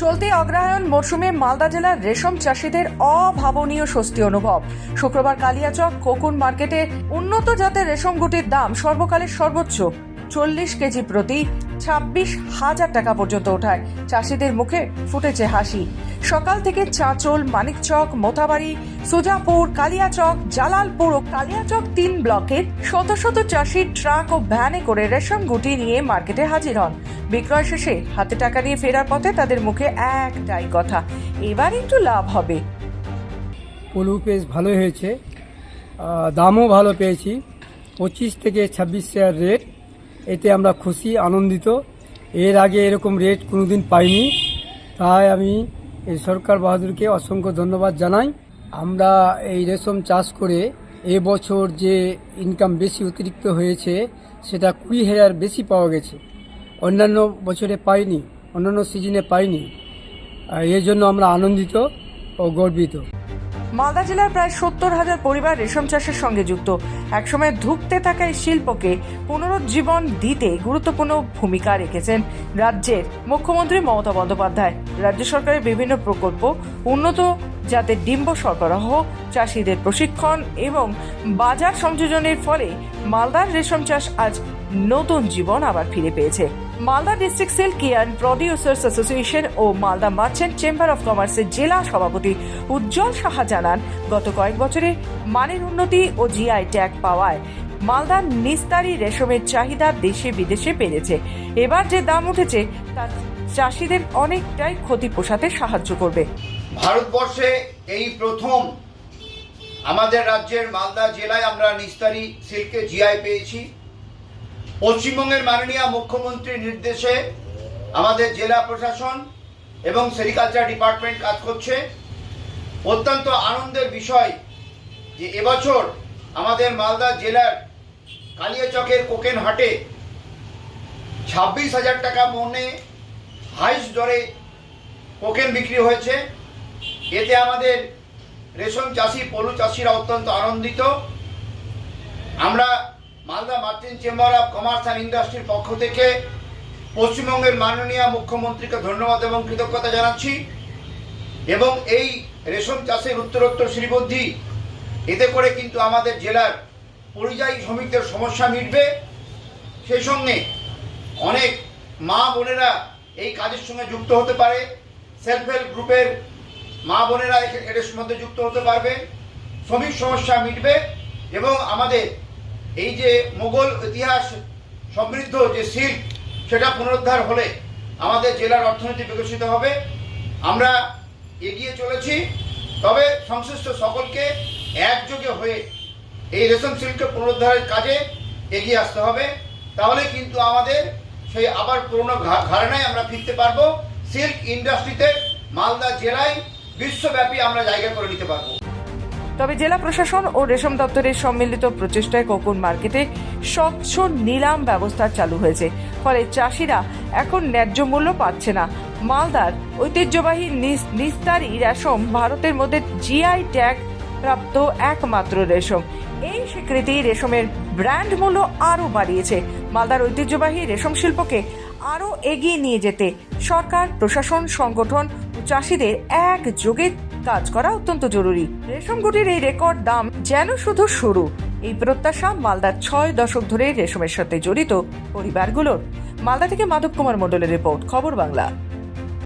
চলতি অগ্রহায়ণ মরশুমে মালদা জেলার রেশম চাষীদের অভাবনীয় স্বস্তি অনুভব। শুক্রবার কালিয়াচক কোকুন মার্কেটে উন্নত জাতের রেশম গুটির দাম সর্বকালের সর্বোচ্চ চল্লিশ কেজি প্রতি ছাব্বিশ হাজার টাকা পর্যন্ত ওঠায়। চাষিদের মুখে ফুটেছে হাসি। সকাল থেকে চাঁচল, মানিকচক মোথাবাড়ি সুজাপুর, কালিয়াচক, জালালপুর ও কালিয়াচক তিন ব্লকের শত শত চাষি ট্রাক ও ভ্যানে করে রেশম গুটি নিয়ে মার্কেটে হাজির হন। বিক্রয় শেষে হাতে টাকা নিয়ে ফেরার পথে তাদের মুখে একটাই কথা, এবার একটু লাভ হবে। পলু বেশ ভালোই হয়েছে। দামও ভালো পেয়েছি। পঁচিশ থেকে ছাব্বিশ শেয়ার রেট। এতে আমরা খুশি, আনন্দিত। এর আগে এরকম রেট কোনোদিন পাইনি। তাই আমি এই সরকার বাহাদুরকে অসংখ্য ধন্যবাদ জানাই। আমরা এই রেশম চাষ করে এবছর যে ইনকাম বেশি অতিরিক্ত হয়েছে, সেটা কুড়ি হাজার বেশি পাওয়া গেছে। অন্যান্য বছরে পাইনি, অন্যান্য সিজনে পাইনি। এর জন্য আমরা আনন্দিত ও গর্বিত। মালদা জেলার প্রায় সত্তর হাজার পরিবার রেশম চাষের সঙ্গে যুক্ত। একসময় ধুঁকতে থাকা এই শিল্পকে পুনরুজ্জীবন দিতে গুরুত্বপূর্ণ ভূমিকা রেখেছেন রাজ্যের মুখ্যমন্ত্রী মমতা বন্দ্যোপাধ্যায়। রাজ্য সরকারের বিভিন্ন প্রকল্প, উন্নত জাতের ডিম্ব সরবরাহ, চাষিদের প্রশিক্ষণ এবং বাজার সংযোজনের ফলে মালদার রেশম চাষ আজ নতুন জীবন আবার ফিরে পেয়েছে। Malda district cell care producers association O Malda merchant chamber of কমার্সের জেলা সভাপতি উজ্জ্বল সাহা জানান, গত কয়েক বছরে মানের উন্নতি ও জিআই ট্যাগ পাওয়ায় মালদার নিস্তারি রেশমের চাহিদা দেশে বিদেশে বেড়েছে। এবার যে দাম উঠেছে, তা চাষিদের অনেকটাই ক্ষতি পোষাতে সাহায্য করবে। ভারতবর্ষে এই প্রথম আমাদের রাজ্যের মালদা জেলায় আমরা নিস্তারি সিল্কে জিআই পেয়েছি। পশ্চিমবঙ্গের মাননীয় মুখ্যমন্ত্রীর নির্দেশে আমাদের জেলা প্রশাসন এবং সেরিকালচার ডিপার্টমেন্ট কাজ করছে। অত্যন্ত আনন্দের বিষয় যে এবছর আমাদের মালদা জেলার কালিয়াচকের কোকেন হাটে ছাব্বিশ হাজার টাকা মনে হাইস্ট দরে কোকেন বিক্রি হয়েছে। এতে আমাদের রেশম চাষি, পলু চাষিরা অত্যন্ত আনন্দিত। আমরা Malda merchant chamber of commerce and ইন্ডাস্ট্রির পক্ষ থেকে পশ্চিমবঙ্গের মাননীয় মুখ্যমন্ত্রীকে ধন্যবাদ এবং কৃতজ্ঞতা জানাচ্ছি। এবং এই রেশম চাষের উত্তরোত্তর শ্রীবদ্ধি, এতে করে কিন্তু আমাদের জেলার পরিযায়ী শ্রমিকদের সমস্যা মিটবে। সেই সঙ্গে অনেক মা বোনেরা এই কাজের সঙ্গে যুক্ত হতে পারে। সেলফ হেল্প গ্রুপের মা বোনেরা এর মধ্যে যুক্ত হতে পারবে, শ্রমিক সমস্যা মিটবে এবং আমাদের এই যে মোগল ইতিহাস সমৃদ্ধ যে শিল্প সেটা পুনরুদ্ধার হলে আমাদের জেলার অর্থনীতি বিকশিত হবে। আমরা এগিয়ে চলেছি, তবে সংশ্লিষ্ট সকলকে একযোগে হয়ে এই রেশম শিল্পকে পুনরুদ্ধারের কাজে এগিয়ে আসতে হবে। তাহলে কিন্তু আমাদের সেই আবার পুরনো ঘা- ঘরানায় আমরা ফিরতে পারব। সিল্ক ইন্ডাস্ট্রিতে মালদা জেলায় বিশ্বব্যাপী আমরা জায়গা করে নিতে পারব। তবে জেলা প্রশাসন ও রেশম দপ্তরের সম্মিলিত প্রচেষ্টায় কোকুন মার্কেটে স্বচ্ছ নিলাম ব্যবস্থা চালু হয়েছে। ফলে চাষিরা এখন ন্যায্য মূল্য পাচ্ছে না। মালদার ঐতিহ্যবাহী নিস- নিস্তারি রেশম ভারতের মধ্যে জিআই ট্যাগ প্রাপ্ত একমাত্র রেশম। এই স্বীকৃতি রেশমের ব্র্যান্ড মূল্য আরও বাড়িয়েছে। মালদার ঐতিহ্যবাহী রেশম শিল্পকে আরও এগিয়ে নিয়ে যেতে সরকার, প্রশাসন, সংগঠন ও চাষিদের একযোগে কাজ করা অত্যন্ত জরুরি। রেশম গুটির এই রেকর্ড দাম যেন শুধু শুরু। এই প্রত্যাশা মালদার ছয় দশক ধরে রেশমের সাথে জড়িত পরিবারগুলোর। মালদা থেকে মাধব কুমার মণ্ডলের রিপোর্ট, খবর বাংলা।